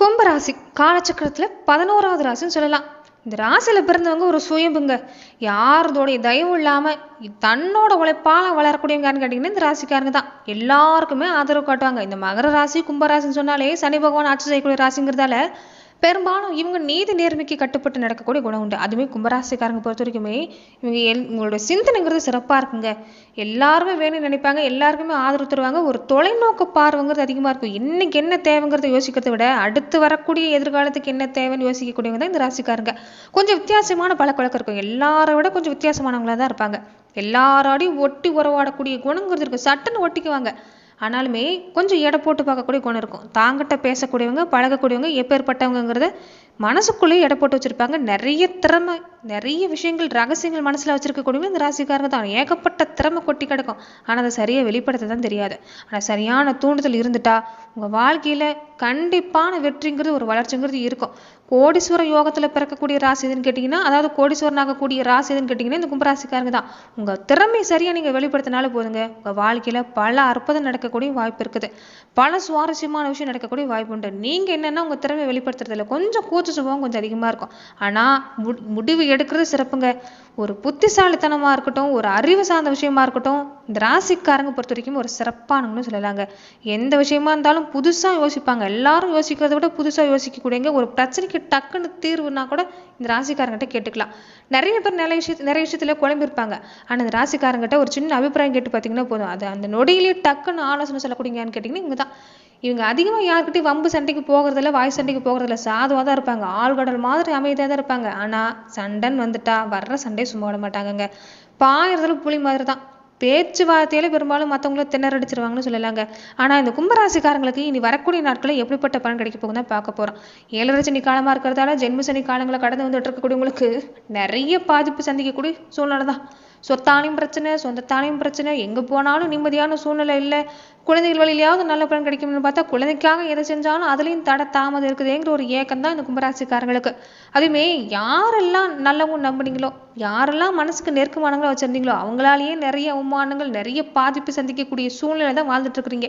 கும்பராசி காலச்சக்கரத்தில் பதினோராவது ராசின்னு சொல்லலாம். இந்த ராசியில் பிறந்தவங்க ஒரு சுயம்புங்க. யாரதோடைய தயவு இல்லாமல் தன்னோட உழைப்பால் வளரக்கூடியவங்கன்னு கேட்டிங்கன்னா இந்த ராசிக்காரங்க தான். எல்லாருக்குமே ஆதரவு காட்டுவாங்க. இந்த மகர ராசி கும்பராசின்னு சொன்னாலே சனி பகவான் ஆட்சி செய்யக்கூடிய ராசிங்கிறதால பெரும்பாலும் இவங்க நீதி நேர்மைக்கு கட்டுப்பட்டு நடக்கக்கூடிய குணம் உண்டு. அதுவுமே கும்பராசிக்காரங்க பொறுத்த வரைக்குமே இவங்க எல் உங்களோட சிந்தனைங்கிறது சிறப்பாக இருக்குங்க. எல்லாருமே வேணும்னு நினைப்பாங்க எல்லாருக்குமே ஆதரவு தருவாங்க. ஒரு தொலைநோக்கு பார்வைங்கிறது அதிகமாக இருக்கும். இன்னைக்கு என்ன தேவைங்கிறத யோசிக்கிறத விட அடுத்து வரக்கூடிய எதிர்காலத்துக்கு என்ன தேவைன்னு யோசிக்கக்கூடியவங்க தான் இந்த ராசிக்காரங்க. கொஞ்சம் வித்தியாசமான பழக்கவழக்கம் இருக்கும். எல்லாரை விட கொஞ்சம் வித்தியாசமானவங்களா தான் இருப்பாங்க. எல்லாரோடையும் ஒட்டி உறவாடக்கூடிய குணங்கிறது இருக்கும். சட்டுன்னு ஒட்டிக்குவாங்க. ஆனாலுமே கொஞ்சம் எடை போட்டு பார்க்கக்கூடிய குணம் இருக்கும். தாங்கிட்ட பேசக்கூடியவங்க பழகக்கூடியவங்க எப்பேற்பட்டவங்கிறத மனசுக்குள்ளேயே எடை போட்டு வச்சுருப்பாங்க. நிறைய திறமை நிறைய விஷயங்கள் ரகசியங்கள் மனசில் வச்சுருக்கக்கூடியவங்க இந்த ராசிக்காரங்க தான். ஏகப்பட்ட திறமை கொட்டி கிடக்கும். ஆனால் அதை சரியாக வெளிப்படுத்த தான் தெரியாது. ஆனால் சரியான தூண்டுதல் இருந்துட்டா உங்கள் வாழ்க்கையில் கண்டிப்பான வெற்றிங்கிறது ஒரு வளர்ச்சிங்கிறது இருக்கும். கோடீஸ்வர யோகத்தில் பிறக்கக்கூடிய ராசி எதுன்னு கேட்டிங்கன்னா அதாவது கோடீஸ்வரன் ஆகக்கூடிய ராசி எதுன்னு கேட்டிங்கன்னா இந்த கும்பராசிக்காரங்க தான். உங்கள் திறமை சரியாக நீங்கள் வெளிப்படுத்தினாலே போதுங்க. உங்கள் வாழ்க்கையில் பல அற்புதம் நடக்கக்கூடிய வாய்ப்பு இருக்குது. பல சுவாரஸ்யமான விஷயம் நடக்கக்கூடிய வாய்ப்பு உண்டு. நீங்கள் என்னென்னா உங்கள் திறமை வெளிப்படுத்துறதுல கொஞ்சம் கூச்ச சுபாவம் கொஞ்சம் அதிகமாக இருக்கும். ஆனால் மு முடிவு எடுக்கிறது சிறப்புங்க. ஒரு புத்திசாலித்தனமாக இருக்கட்டும் ஒரு அறிவு சார்ந்த விஷயமா இருக்கட்டும் இந்த ராசிக்காரங்க பொறுத்த வரைக்கும் ஒரு சிறப்பானவங்கன்னு சொல்லலாங்க. எந்த விஷயமா இருந்தாலும் புதுசாக யோசிப்பாங்க. எல்லாரும் யோசிக்கிறத விட புதுசாக யோசிக்கக்கூடியங்க. ஒரு பிரச்சனைக்கு டக்குன்னு தீர்வுனா கூட இந்த ராசிக்காரங்கிட்ட கேட்டுக்கலாம். நிறைய பேர் நிறைய விஷயத்து நிறைய விஷயத்தில் குழம்பிருப்பாங்க ஆனால் இந்த ராசிக்காரங்கிட்ட ஒரு சின்ன அபிப்பிராயம் கேட்டு பார்த்தீங்கன்னா போதும். அது அந்த நொடியிலேயே டக்குன்னு ஆலோசனை சொல்லக்கூடியங்கன்னு கேட்டிங்கன்னா இவங்க தான் இவங்க அதிகமாக யாருக்கிட்டையும் வம்பு சண்டைக்கு போகிறதில்ல வாய் சண்டைக்கு போகிறதில்ல. சாதுவாக தான் இருப்பாங்க. ஆழ்கடல் மாதிரி அமைதியாக தான் இருப்பாங்க. ஆனால் சண்டைன்னு வந்துட்டா வர்ற சண்டையை சும்மா விட மாட்டாங்கங்க. பாயறதுல புலி மாதிரி தான் பேச்சுவார்த்தையில பெரும்பாலும் மற்றவங்கள திணறடிச்சிருவாங்கன்னு சொல்லலாங்க. ஆனால் இந்த கும்பராசிக்காரங்களுக்கு இனி வரக்கூடிய நாட்களில் எப்படிப்பட்ட பலன் கிடைக்க போகுதுன்னு தான் பார்க்க போகிறோம் ஏழரை சனி காலமாக இருக்கிறதால ஜென்ம சனி காலங்களை கடந்து வந்துட்டு இருக்கக்கூடியவங்களுக்கு நிறைய பாதிப்பு சந்திக்கக்கூடிய சூழ்நிலை தான். சொத்தானையும் பிரச்சனை சொந்தத்தானையும் பிரச்சனை எங்கே போனாலும் நிம்மதியான சூழ்நிலை இல்லை. குழந்தைகள் வழியிலையாவது நல்ல பலன் கிடைக்கும்னு பார்த்தா குழந்தைக்காக எதை செஞ்சாலும் அதுலேயும் தட தாமதம் இருக்குதுங்கிற ஒரு ஏக்கம் தான் இந்த கும்பராசிக்காரங்களுக்கு. அதுவுமே யாரெல்லாம் நல்லவங்க நம்புனீங்களோ யாரெல்லாம் மனசுக்கு நெருக்கமானங்களை வச்சிருந்தீங்களோ அவங்களாலேயே நிறைய அவமானங்கள் நிறைய பாதிப்பு சந்திக்கக்கூடிய சூழ்நிலை தான் வாழ்ந்துட்டு இருக்கிறீங்க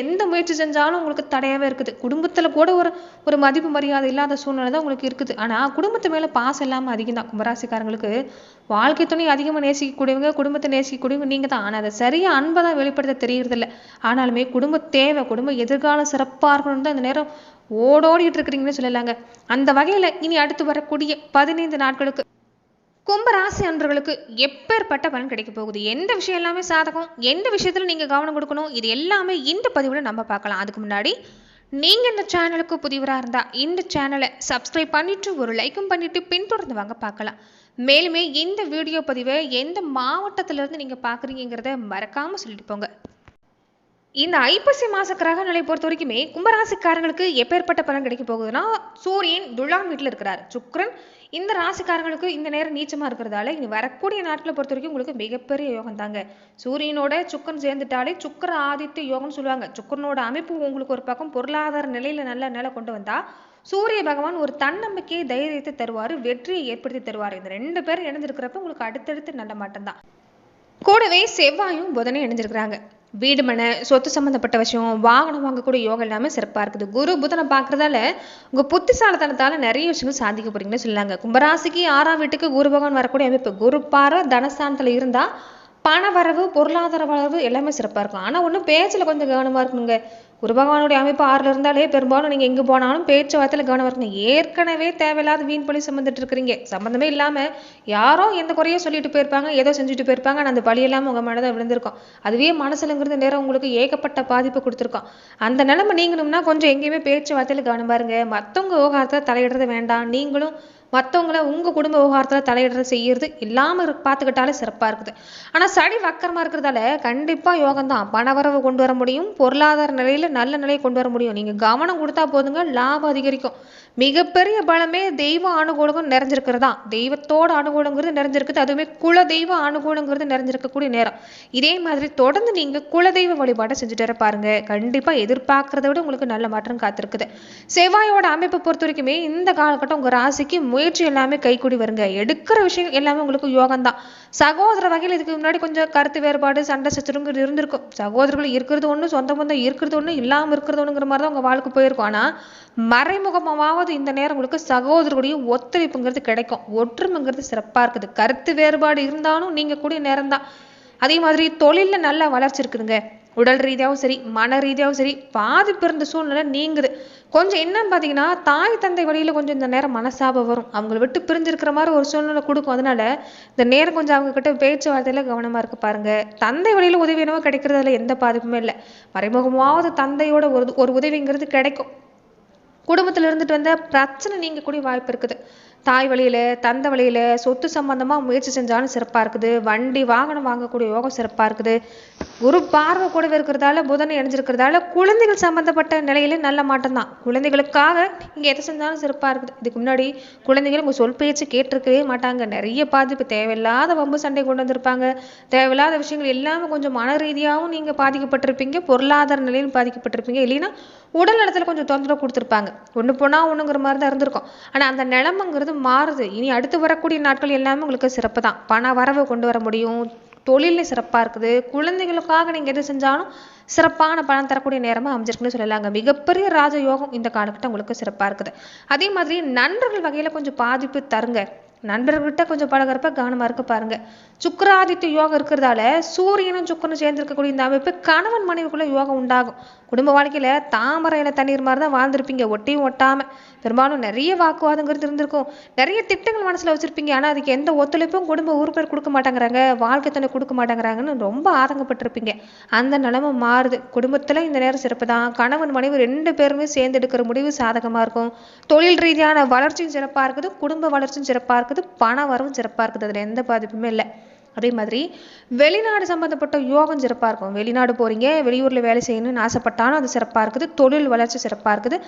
எந்த முயற்சி செஞ்சாலும் உங்களுக்கு தடையாகவே இருக்குது. குடும்பத்துல கூட ஒரு ஒரு மதிப்பு மரியாதை இல்லாத சூழ்நிலை தான் உங்களுக்கு இருக்குது. ஆனா குடும்பத்து மேல பாசம் இல்லாமல் அதிகம் தான் கும்பராசிக்காரங்களுக்கு. வாழ்க்கை துணை அதிகமா நேசிக்கக்கூடியவங்க குடும்பத்தை நேசிக்கக்கூடியவங்க நீங்க தான் ஆனால் அதை சரியா அன்பை தான் வெளிப்படுத்த தெரியறது ஆனாலுமே குடும்ப தேவை குடும்ப எதிர்காலம் சிறப்பாக இருக்கணும்னு தான் இந்த நேரம் ஓடோடிட்டு இருக்கிறீங்கன்னு சொல்லலாங்க. அந்த வகையில் இனி அடுத்து வரக்கூடிய பதினைந்து நாட்களுக்கு கும்பராசி அன்பர்களுக்கு எப்பேற்பட்ட பலன் கிடைக்க போகுது? எந்த விஷயம் எல்லாமே சாதகம்? எந்த விஷயத்தில் நீங்கள் கவனம் கொடுக்கணும்? இது எல்லாமே இந்த பதிவில் நம்ம பார்க்கலாம். அதுக்கு முன்னாடி நீங்கள் இந்த சேனலுக்கு புதியவராக இருந்தால் இந்த சேனலை சப்ஸ்கிரைப் பண்ணிவிட்டு ஒரு லைக்கும் பண்ணிவிட்டு பின்தொடர்ந்து வாங்க பார்க்கலாம். மேலுமே இந்த வீடியோ பதிவை எந்த மாவட்டத்துல இருந்து பார்க்குறீங்கிறத மறக்காமல் சொல்லிட்டு போங்க. இந்த ஐப்பசி மாச கிரக நிலை பொறுத்த வரைக்குமே கும்பராசிக்காரங்களுக்கு எப்பேற்பட்ட பலன் கிடைக்க போகுதுன்னா சூரியன் துலாம் வீட்டில் இருக்கிறார் சுக்ரன் இந்த ராசிக்காரங்களுக்கு இந்த நேரம் நீச்சமாக இருக்கிறதால இனி வரக்கூடிய நாட்களை பொறுத்த வரைக்கும் உங்களுக்கு மிகப்பெரிய யோகம் தாங்க. சூரியனோட சுக்கரன் சேர்ந்துட்டாலே சுக்கர ஆதித்ய யோகம்னு சொல்லுவாங்க. சுக்கரனோட அமைப்பு உங்களுக்கு ஒரு பக்கம் பொருளாதார நிலையில நல்ல நிலை கொண்டு வந்தா சூரிய பகவான் ஒரு தன்னம்பிக்கையை தைரியத்தை தருவார் வெற்றியை ஏற்படுத்தி தருவார். இந்த ரெண்டு பேரும் இணைஞ்சிருக்கிறப்ப உங்களுக்கு அடுத்தடுத்து நல்ல மாட்டம் தான். கூடவே செவ்வாயும் புதனையும் இணைஞ்சிருக்கிறாங்க. வீடு மனை சொத்து சம்மந்தப்பட்ட விஷயம் வாகனம் வாங்கக்கூடிய யோகம் எல்லாமே சிறப்பாக இருக்குது. குரு புதனை பார்க்குறதால உங்கள் புத்திசாலத்தனத்தால் நிறைய விஷயங்கள் சாதிக்க போறீங்கன்னு சொல்லாங்க கும்பராசிக்கு ஆறாம் வீட்டுக்கு குரு பகவான் வரக்கூடிய அமைப்பு. குரு பார தனஸ்தானத்தில் இருந்தால் பண வரவு பொருளாதார வரவு எல்லாமே சிறப்பாக இருக்கும். ஆனால் ஒன்றும் பேச்சில் கொஞ்சம் கவனமாக இருக்கணுங்க. குரு பகவானுடைய அமைப்பு ஆறில் இருந்தாலே பெரும்பாலும் நீங்கள் எங்கே போனாலும் பேச்சுவார்த்தையில் கவனம் இருக்கணும். ஏற்கனவே தேவையில்லாத வீண் பழி சம்மந்துட்டு இருக்கிறீங்க. சம்மந்தமே இல்லாமல் யாரோ எந்த குறையோ சொல்லிட்டு போயிருப்பாங்க ஏதோ செஞ்சுட்டு போயிருப்பாங்க ஆனால் அந்த பழி உங்கள் மனதை விழுந்திருக்கும். அதுவே மனசுலங்கிறது நேரம் உங்களுக்கு ஏகப்பட்ட பாதிப்பு கொடுத்துருக்கோம். அந்த நிலைமை நீங்கணும்னா கொஞ்சம் எங்கேயுமே பேச்சுவார்த்தையில் கவனம் பாருங்க மற்றவங்க விவகாரத்தை தலையிடுறது வேண்டாம். நீங்களும் மற்றவங்கள உங்கள் குடும்ப விவகாரத்தில் தலையிடுறது செய்யறது இல்லாமல் பார்த்துக்கிட்டாலே சிறப்பாக இருக்குது. ஆனால் சனி வக்கரமாக இருக்கிறதால கண்டிப்பாக யோகம் தான் பணவரவு கொண்டு வர முடியும் பொருளாதார நிலையில் நல்ல நிலையை கொண்டு வர முடியும். நீங்கள் கவனம் கொடுத்தா போதுங்க லாபம் அதிகரிக்கும். மிகப்பெரிய பலமே தெய்வ அனுகூலம் நிறைஞ்சிருக்கிறதா? தெய்வத்தோட அனுகூலங்கிறது நிறைஞ்சிருக்குது. அதுவுமே குல தெய்வ அனுகூலங்கிறது நிறைஞ்சிருக்கக்கூடிய நேரம். இதே மாதிரி தொடர்ந்து நீங்கள் குலதெய்வ வழிபாட்டை செஞ்சுட்டு வர பாருங்க. கண்டிப்பாக எதிர்பார்க்கறத விட உங்களுக்கு நல்ல மாற்றம் காத்திருக்குது. செவ்வாயோட அமைப்பை பொறுத்த வரைக்குமே இந்த காலகட்டம் உங்கள் ராசிக்கு முயற்சி எல்லாமே கைக்கூடி வருங்க. எடுக்கிற விஷயம் எல்லாமே உங்களுக்கு யோகம் தான் சகோதர வகையில் இதுக்கு முன்னாடி கொஞ்சம் கருத்து வேறுபாடு சண்டை சச்சரவுங்கிறது இருந்திருக்கும். சகோதரர்கள் இருக்கிறது ஒன்று சொந்த பந்தம் இருக்கிறது ஒன்று இல்லாமல் இருக்கிறது ஒன்றுங்கிற மாதிரி தான் உங்கள் வாழ்க்கை போயிருக்கும். ஆனால் மறைமுகமாவது இந்த நேரம் உங்களுக்கு சகோதரர்களுடைய ஒத்துழைப்புங்கிறது கிடைக்கும். ஒற்றுமைங்கிறது சிறப்பாக இருக்குது. கருத்து வேறுபாடு இருந்தாலும் நீங்கள் கூடிய நேரம் தான் அதே மாதிரி தொழிலில் நல்லா வளர்ச்சி இருக்குதுங்க. உடல் ரீதியாகவும் சரி மன ரீதியாகவும் சரி பாதிப்பு இருந்த சூழ்நிலை நீங்குது. கொஞ்சம் என்னன்னு பார்த்தீங்கன்னா தாய் தந்தை வழியில் கொஞ்சம் இந்த நேரம் மனசாபம் வரும். அவங்கள விட்டு பிரிஞ்சிருக்கிற மாதிரி ஒரு சூழ்நிலை கொடுக்கும். அதனால இந்த நேரம் கொஞ்சம் அவங்க கிட்ட பேச்சுவார்த்தையில் கவனமா இருக்க பாருங்க. தந்தை வழியில் உதவி என்னவோ கிடைக்கிறதுல எந்த பாதிப்புமே இல்லை. மறைமுகமாவது தந்தையோட ஒரு ஒரு உதவிங்கிறது கிடைக்கும். குடும்பத்தில் இருந்துட்டு வந்த பிரச்சனை நீங்கக்கூடிய வாய்ப்பு இருக்குது. தாய் வழியில் தந்தை வழியில் சொத்து சம்பந்தமாக முயற்சி செஞ்சாலும் சிறப்பாக இருக்குது. வண்டி வாகனம் வாங்கக்கூடிய யோகம் சிறப்பாக இருக்குது. குரு பார்வை கூடவே இருக்கிறதால புதனை இணைஞ்சிருக்கிறதால குழந்தைகள் சம்பந்தப்பட்ட நிலையில நல்ல மாட்டம் தான். குழந்தைகளுக்காக நீங்கள் எதை செஞ்சாலும் சிறப்பாக இருக்குது. இதுக்கு முன்னாடி குழந்தைகள் உங்கள் சொல் பேச்சு கேட்டிருக்கவே மாட்டாங்க. நிறைய பாதிப்பு தேவையில்லாத வம்பு சண்டை கொண்டு வந்திருப்பாங்க. தேவையில்லாத விஷயங்கள் எல்லாமே கொஞ்சம் மன ரீதியாகவும் நீங்கள் பாதிக்கப்பட்டிருப்பீங்க. பொருளாதார நிலையிலும் பாதிக்கப்பட்டிருப்பீங்க. இல்லைன்னா உடல் நலத்தில் கொஞ்சம் தொந்தரவு கொடுத்துருப்பாங்க. ஒன்று போனால் ஒன்றுங்கிற மாதிரி தான் இருந்திருக்கும். ஆனால் அந்த நிலமைங்கிறது மாறுது. இனி அடுத்து வரக்கூடிய நாட்கள் எல்லாமே உங்களுக்கு சிறப்பு தான். பண வரவு கொண்டு வர முடியும். தொழிலில் சிறப்பாக இருக்குது. குழந்தைகளுக்காக நீங்கள் எது செஞ்சாலும் சிறப்பான பலன் தரக்கூடிய நேரமாக அமைஞ்சிருக்குன்னு சொல்லலாங்க. மிகப்பெரிய ராஜ யோகம் இந்த காலகட்டம் உங்களுக்கு சிறப்பாக இருக்குது. அதே மாதிரி நண்பர்கள் வகையில் கொஞ்சம் பாதிப்பு தருங்க. நண்பர்கள்கிட்ட கொஞ்சம் பழகுறப்ப கவனமாக இருக்க பாருங்க. சுக்கராதித்த யோகம் இருக்கிறதால சூரியனும் சுக்கரனும் சேர்ந்து இருக்கக்கூடிய இந்த அமைப்பு கணவன் மனைவிக்குள்ள யோகம் உண்டாகும். குடும்ப வாழ்க்கையில் தாமரையில் தண்ணீர் மாதிரி தான் வாழ்ந்திருப்பீங்க. ஒட்டியும் ஒட்டாமல் பெரும்பாலும் நிறைய வாக்குவாதங்கிறது இருந்திருக்கும் நிறைய திட்டங்கள் மனசில் வச்சுருப்பீங்க. ஆனால் அதுக்கு எந்த ஒத்துழைப்பும் குடும்ப உறுப்பினர் கொடுக்க மாட்டேங்கிறாங்க. வாழ்க்கை துணை கொடுக்க மாட்டேங்கிறாங்கன்னு ரொம்ப ஆதங்கப்பட்டிருப்பீங்க. அந்த நிலைமை மாறுது. குடும்பத்தில் இந்த நேரம் சிறப்பு தான். கணவன் மனைவி ரெண்டு பேருமே சேர்ந்து எடுக்கிற முடிவு சாதகமாக இருக்கும். தொழில் ரீதியான வளர்ச்சியும் சிறப்பாக இருக்குது. குடும்ப வளர்ச்சியும் சிறப்பாக இருக்குது. பண வரவும் சிறப்பா இருக்குது. அதுல எந்த பாதிப்புமே இல்லை. அதே மாதிரி வெளிநாடு சம்மந்தப்பட்ட யோகம் சிறப்பாக இருக்கும். வெளிநாடு போகிறீங்க வெளியூரில் வேலை செய்யணும்னு ஆசைப்பட்டாலும் அது சிறப்பாக இருக்குது. தொழில் வளர்ச்சி சிறப்பாக இருக்குது.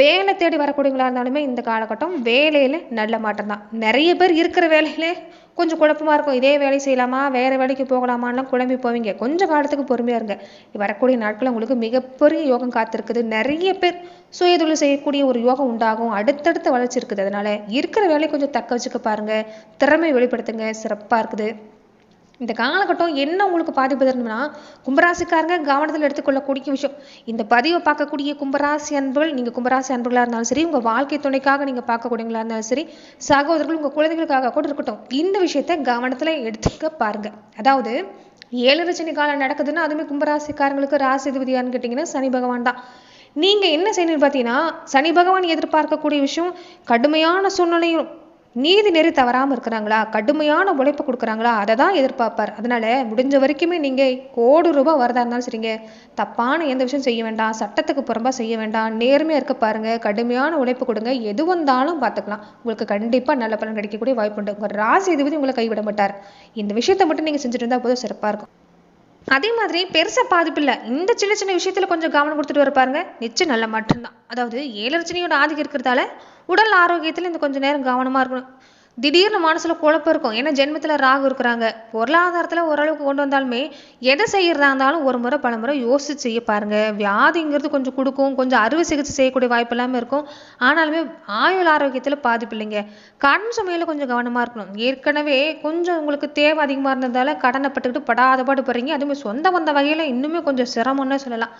வேலை தேடி வரக்கூடியவங்களா இருந்தாலுமே இந்த காலகட்டம் வேலையில் நல்ல மாற்றம் தான். நிறைய பேர் இருக்கிற வேலையிலே கொஞ்சம் குழப்பமாக இருக்கும். இதே வேலை செய்யலாமா வேறு வேலைக்கு போகலாமான்லாம் குழம்பி போவீங்க. கொஞ்சம் காலத்துக்கு பொறுமையாக இருங்க. வரக்கூடிய நாட்கள் உங்களுக்கு மிகப்பெரிய யோகம் காத்திருக்குது. நிறைய பேர் சுயதொழில் செய்யக்கூடிய ஒரு யோகம் உண்டாகும். அடுத்தடுத்த வளர்ச்சி இருக்குது. அதனால் இருக்கிற வேலையை கொஞ்சம் தக்க வச்சுக்க பாருங்கள் திறமை வெளிப்படுத்துங்க. சிறப்பாக இருக்குது. இந்த காலகட்டம் என்ன உங்களுக்கு பாதிப்பு தரணும்னா கும்பராசிக்காரங்க கவனத்தில் எடுத்துக்கொள்ளக்கூடிய விஷயம். இந்த பதிவை பார்க்கக்கூடிய கும்பராசி அன்புகள் நீங்கள் கும்பராசி அன்புகளாக இருந்தாலும் சரி உங்கள் வாழ்க்கை துணைக்காக நீங்கள் பார்க்கக்கூடியவங்களா இருந்தாலும் சரி சகோதரர்கள் உங்கள் குழந்தைகளுக்காக கூட இருக்கட்டும். இந்த விஷயத்த கவனத்தில் எடுத்துக்க பாருங்க. அதாவது ஏழரை சனி காலம் நடக்குதுன்னா அதுவுமே கும்பராசிக்காரங்களுக்கு ராசி அதிபதியான்னு கேட்டிங்கன்னா சனி பகவான் தான். நீங்கள் என்ன செய்யணும்னு பார்த்தீங்கன்னா சனி பகவான் எதிர்பார்க்கக்கூடிய விஷயம் கடுமையான சூழ்நிலையும் நீதி நெறி தவறாமல் இருக்கிறாங்களா? கடுமையான உழைப்பு கொடுக்குறாங்களா? அதை தான் எதிர்பார்ப்பார். அதனால முடிஞ்ச வரைக்குமே நீங்கள் கோடி ரூபாய் வரதா இருந்தாலும் சரிங்க. தப்பான எந்த விஷயம் செய்ய வேண்டாம். சட்டத்துக்கு புறம்பாக செய்ய வேண்டாம். நேர்மையாக இருக்க பாருங்க. கடுமையான உழைப்பு கொடுங்க. எது வந்தாலும் பார்த்துக்கலாம். உங்களுக்கு கண்டிப்பாக நல்ல பலன் கிடைக்கக்கூடிய வாய்ப்பு உண்டு. உங்கள் ராசி எதுவும் உங்களை கைவிட மாட்டார். இந்த விஷயத்தை மட்டும் நீங்கள் செஞ்சுட்டு இருந்தால் போதும். சிறப்பாக இருக்கும். அதே மாதிரி பெருசாக பாதிப்பில்லை இந்த சின்ன சின்ன விஷயத்தில் கொஞ்சம் கவனம் கொடுத்துட்டு வர பாருங்க. நிச்சயம் நல்ல மாற்றம்தான். அதாவது ஏழரச்சனையோட ஆதிக்கம் இருக்கிறதால உடல் ஆரோக்கியத்தில் இந்த கொஞ்சம் நேரம் கவனமாக இருக்கணும். திடீர்னு மனசுல குழப்பம் இருக்கும். ஏன்னா ஜென்மத்துல ராகு இருக்கிறாங்க. பொருளாதாரத்துல ஓரளவுக்கு கொண்டு வந்தாலுமே எதை செய்யறதா இருந்தாலும் ஒரு முறை பல முறை யோசிச்சு செய்ய பாருங்க. வியாதிங்கிறது கொஞ்சம் கொடுக்கும். கொஞ்சம் அறுவை சிகிச்சை செய்யக்கூடிய வாய்ப்பு எல்லாமே இருக்கும். ஆனாலுமே ஆயுள் ஆரோக்கியத்துல பாதிப்பு இல்லைங்க. கடன் சுமையில கொஞ்சம் கவனமா இருக்கணும். ஏற்கனவே கொஞ்சம் உங்களுக்கு தேவை அதிகமா இருந்ததால கடனை பட்டுக்கிட்டு படாத பாடு போறீங்க அதுவுமே சொந்த வந்த வகையில இன்னுமே கொஞ்சம் சிரமம்னு சொல்லலாம்.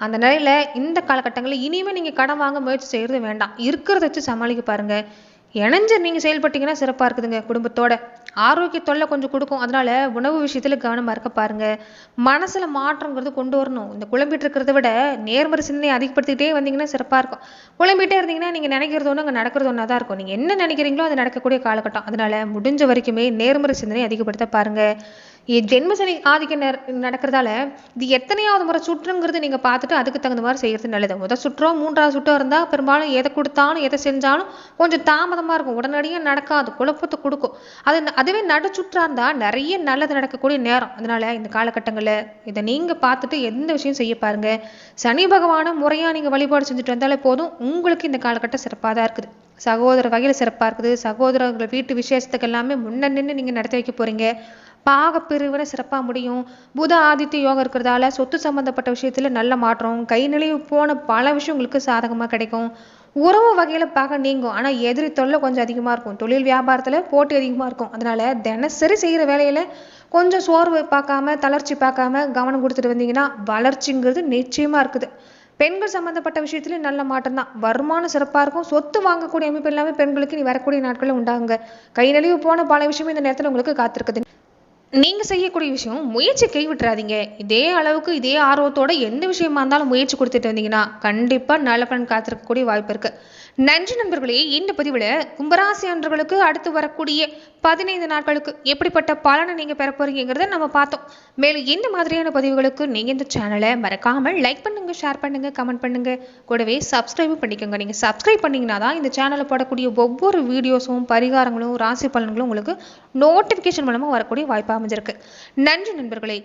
அந்த நிலையில இந்த காலகட்டங்களில் இனிமே நீங்க கடன் வாங்க முயற்சி செய்யறது வேண்டாம். இருக்கிறத வச்சு சமாளிக்க பாருங்க. இணைஞ்சு நீங்க செயல்பட்டீங்கன்னா சிறப்பா இருக்குதுங்க குடும்பத்தோட. ஆரோக்கிய தொல்லை கொஞ்சம் கொடுக்கும். அதனால உணவு விஷயத்துல கவனமா இருக்க பாருங்க. மனசுல மாற்றங்கிறது கொண்டு வரணும். இந்த குழம்பிட்டு இருக்கிறத விட நேர்மறை சிந்தனை அதிகப்படுத்திக்கிட்டே வந்தீங்கன்னா சிறப்பா இருக்கும். குழம்பிட்டே இருந்தீங்கன்னா நீங்க நினைக்கிறது ஒண்ணு அங்க நடக்கிறது ஒன்றா தான் இருக்கும். நீங்க என்ன நினைக்கிறீங்களோ அது நடக்கக்கூடிய காலகட்டம். அதனால முடிஞ்ச வரைக்குமே நேர்மறை சிந்தனை அதிகப்படுத்த பாருங்க. ஜென்மசனி ஆதிக்கம் ஆதிக்க நடக்கிறதால இது எத்தனையாவது முறை சுற்றுங்கிறது நீங்க பார்த்துட்டு அதுக்கு தகுந்த மாதிரி செய்யறது நல்லது. முதல் சுற்றோ மூன்றாவது சுற்றோ இருந்தா பெரும்பாலும் எதை கொடுத்தாலும் எதை செஞ்சாலும் கொஞ்சம் தாமதமா இருக்கும். உடனடியாக நடக்காது. குழப்பத்தை கொடுக்கும். அது அதுவே நடுச்சுற்றா இருந்தால் நிறைய நல்லது நடக்கக்கூடிய நேரம். அதனால இந்த காலகட்டங்களில் இதை நீங்க பார்த்துட்டு எந்த விஷயம் செய்ய பாருங்க. சனி பகவானை முறையா நீங்க வழிபாடு செஞ்சுட்டு வந்தாலே போதும். உங்களுக்கு இந்த காலகட்டம் சிறப்பாக தான் இருக்குது. சகோதர வகையில் சிறப்பா இருக்குது. சகோதரர்கள் வீட்டு விசேஷத்துக்கு எல்லாமே முன்ன நின்று நீங்க நடத்தி வைக்க போறீங்க. பாகப்பிரிவினை சிறப்பா முடியும். புத ஆதித்ய யோகம் இருக்கிறதால சொத்து சம்மந்தப்பட்ட விஷயத்துல நல்ல மாற்றம். கை நிலையில் போன பல விஷயம் உங்களுக்கு சாதகமா கிடைக்கும். உறவு வகையில் பார்க்க நீங்கும். ஆனால் எதிரி தொல்லை கொஞ்சம் அதிகமாக இருக்கும். தொழில் வியாபாரத்தில் போட்டி அதிகமாக இருக்கும். அதனால் தினசரி செய்கிற வேலையில் கொஞ்சம் சோர்வு பார்க்காம தளர்ச்சி பார்க்காம கவனம் கொடுத்துட்டு வந்தீங்கன்னா வளர்ச்சிங்கிறது நிச்சயமாக இருக்குது. பெண்கள் சம்மந்தப்பட்ட விஷயத்துலையும் நல்ல மாற்றம் தான். வருமானம் சிறப்பாக இருக்கும். சொத்து வாங்கக்கூடிய அமைப்பு எல்லாமே பெண்களுக்கு நீ வரக்கூடிய நாட்களில் உண்டாகுங்க. கை நழுவி போன பல விஷயமும் இந்த நேரத்தில் உங்களுக்கு காத்திருக்குது. நீங்க செய்யக்கூடிய விஷயம் முயற்சி கைவிட்டுறாதீங்க. இதே அளவுக்கு இதே ஆர்வத்தோட எந்த விஷயமா இருந்தாலும் முயற்சி கொடுத்துட்டு வந்தீங்கன்னா கண்டிப்பா நல்ல பலன் காத்திருக்கக்கூடிய வாய்ப்பு இருக்கு. நன்றி நண்பர்களே இந்த பதிவில் கும்பராசி அன்றர்களுக்கு அடுத்து வரக்கூடிய பதினைந்து நாட்களுக்கு எப்படிப்பட்ட பலனை நீங்கள் பெற போறீங்கிறத நம்ம பார்த்தோம். மேலும் இந்த மாதிரியான பதிவுகளுக்கு நீங்கள் இந்த சேனலை மறக்காமல் லைக் பண்ணுங்க ஷேர் பண்ணுங்க கமெண்ட் பண்ணுங்க. கூடவே சப்ஸ்கிரைபும் பண்ணிக்கோங்க. நீங்கள் சப்ஸ்கிரைப் பண்ணிங்கன்னா தான் இந்த சேனலில் போடக்கூடிய ஒவ்வொரு வீடியோஸும் பரிகாரங்களும் ராசி பலன்களும் உங்களுக்கு நோட்டிஃபிகேஷன் மூலமாக வரக்கூடிய வாய்ப்பு அமைஞ்சிருக்கு. நன்றி நண்பர்களே.